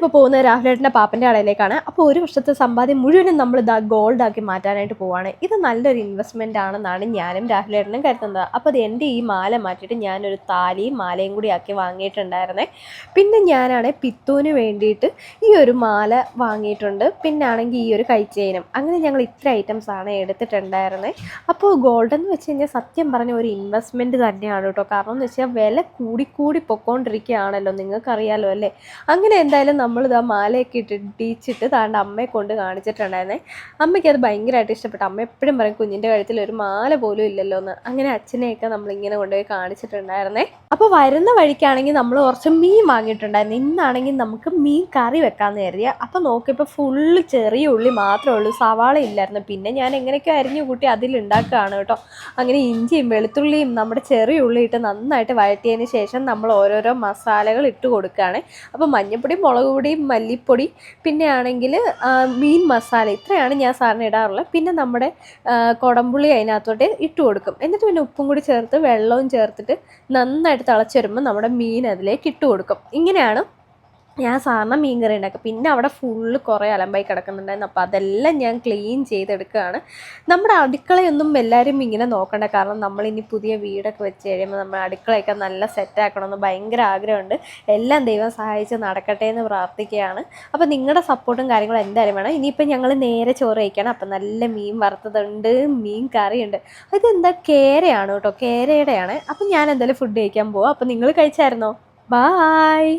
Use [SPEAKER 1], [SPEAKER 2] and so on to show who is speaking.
[SPEAKER 1] നമ്മളിപ്പോൾ പോകുന്നത് രാഹുലേട്ടന്റെ പാപ്പന്റെ കടയിലേക്കാണ് അപ്പോൾ ഒരു വർഷത്തെ സമ്പാദ്യം മുഴുവനും നമ്മൾ ഇതാ ഗോൾഡ് ആക്കി മാറ്റാനായിട്ട് പോവാണ്. ഇത് നല്ലൊരു ഇൻവെസ്റ്റ്മെന്റ് ആണെന്നാണ് ഞാനും രാഹുലേട്ടനും കരുതുന്നത്. അപ്പോൾ അത് എന്റെ ഈ മാല മാറ്റിയിട്ട് ഞാനൊരു താലിയും മാലയും കൂടി ആക്കി വാങ്ങിയിട്ടുണ്ടായിരുന്നേ. പിന്നെ ഞാനാണ് പിത്തുവിന് വേണ്ടിയിട്ട് ഈ ഒരു മാല വാങ്ങിയിട്ടുണ്ട്. പിന്നെ ആണെങ്കിൽ ഈ ഒരു കൈച്ചേനും. അങ്ങനെ ഞങ്ങൾ ഇത്ര ഐറ്റംസ് ആണ് എടുത്തിട്ടുണ്ടായിരുന്നത് അപ്പോൾ ഗോൾഡ് എന്ന് വെച്ച് കഴിഞ്ഞാൽ സത്യം പറഞ്ഞ ഒരു ഇൻവെസ്റ്റ്മെന്റ് തന്നെയാണ് കേട്ടോ. കാരണം എന്ന് വെച്ചാൽ വില കൂടിക്കൂടി പൊക്കോണ്ടിരിക്കുകയാണല്ലോ. നിങ്ങൾക്കറിയാലോ അല്ലേ? അങ്ങനെ എന്തായാലും നമ്മളിത് ആ മാലയൊക്കെ ഇട്ട് ഇടിച്ചിട്ട് താണ്ട് അമ്മയെ കൊണ്ട് കാണിച്ചിട്ടുണ്ടായിരുന്നേ. അമ്മയ്ക്ക് അത് ഭയങ്കരമായിട്ട് ഇഷ്ടപ്പെട്ടു. അമ്മ എപ്പോഴും പറയും കുഞ്ഞിന്റെ കഴുത്തിൽ ഒരു മാല പോലും ഇല്ലല്ലോ എന്ന് അങ്ങനെ അച്ഛനെയൊക്കെ നമ്മളിങ്ങനെ കൊണ്ടുപോയി കാണിച്ചിട്ടുണ്ടായിരുന്നേ. അപ്പോൾ വരുന്ന വഴിക്കാണെങ്കിൽ നമ്മൾ കുറച്ച് മീൻ വാങ്ങിയിട്ടുണ്ടായിരുന്നു. ഇന്നാണെങ്കിൽ നമുക്ക് മീൻ കറി വെക്കാമെന്ന് കരുതിയ അപ്പോൾ നോക്കിയപ്പോൾ ഫുള്ള് ചെറിയ ഉള്ളി മാത്രമേ ഉള്ളൂ. സവാള ഇല്ലായിരുന്നു. പിന്നെ ഞാൻ എങ്ങനെയൊക്കെ അരിഞ്ഞു കൂട്ടി അതിലുണ്ടാക്കുകയാണ് കേട്ടോ. അങ്ങനെ ഇഞ്ചിയും വെളുത്തുള്ളിയും നമ്മുടെ ചെറിയ ഉള്ളി ഇട്ട് നന്നായിട്ട് വഴറ്റിയതിന് ശേഷം നമ്മൾ ഓരോരോ മസാലകൾ ഇട്ട് കൊടുക്കുകയാണ്. അപ്പോൾ മഞ്ഞൾപ്പൊടി മുളക് പൊടി മല്ലിപ്പൊടി പിന്നെ ആണെങ്കിൽ മീൻ മസാല ഇത്രയാണ് ഞാൻ സാറിന് ഇടാറുള്ളത്. പിന്നെ നമ്മുടെ കുടംപുളി അതിനകത്തോട്ട് ഇട്ട് കൊടുക്കും. എന്നിട്ട് പിന്നെ ഉപ്പും കൂടി ചേർത്ത് വെള്ളവും ചേർത്തിട്ട് നന്നായിട്ട് തിളച്ച് വരുമ്പോൾ നമ്മുടെ മീൻ അതിലേക്ക് ഇട്ട് കൊടുക്കും. ഇങ്ങനെയാണ് ഞാൻ സാധാരണ മീൻ കറി ഉണ്ടാക്കുക പിന്നെ അവിടെ ഫുള്ള് കുറേ അലമ്പായി കിടക്കുന്നുണ്ടായിരുന്നു. അപ്പോൾ അതെല്ലാം ഞാൻ ക്ലീൻ ചെയ്തെടുക്കുകയാണ്. നമ്മുടെ അടുക്കളയൊന്നും എല്ലാവരും ഇങ്ങനെ നോക്കണ്ട. കാരണം നമ്മളിനി പുതിയ വീടൊക്കെ വെച്ച് കഴിയുമ്പോൾ നമ്മുടെ അടുക്കളയൊക്കെ നല്ല സെറ്റാക്കണമെന്ന് ഭയങ്കര ആഗ്രഹമുണ്ട്. എല്ലാം ദൈവം സഹായിച്ച് നടക്കട്ടെ എന്ന് പ്രാർത്ഥിക്കുകയാണ്. അപ്പോൾ നിങ്ങളുടെ സപ്പോർട്ടും കാര്യങ്ങളും എന്തായാലും വേണം. ഇനിയിപ്പോൾ ഞങ്ങൾ നേരെ ചോറ് കഴിക്കണം. അപ്പം നല്ല മീൻ വറുത്തതുണ്ട് മീൻ കറിയുണ്ട്. അതെന്താ കേരയാണ് കേട്ടോ കേരയുടെയാണ്. അപ്പം ഞാൻ എന്തായാലും ഫുഡ് കഴിക്കാൻ പോവാം. അപ്പോൾ നിങ്ങൾ കഴിച്ചായിരുന്നോ? ബായ്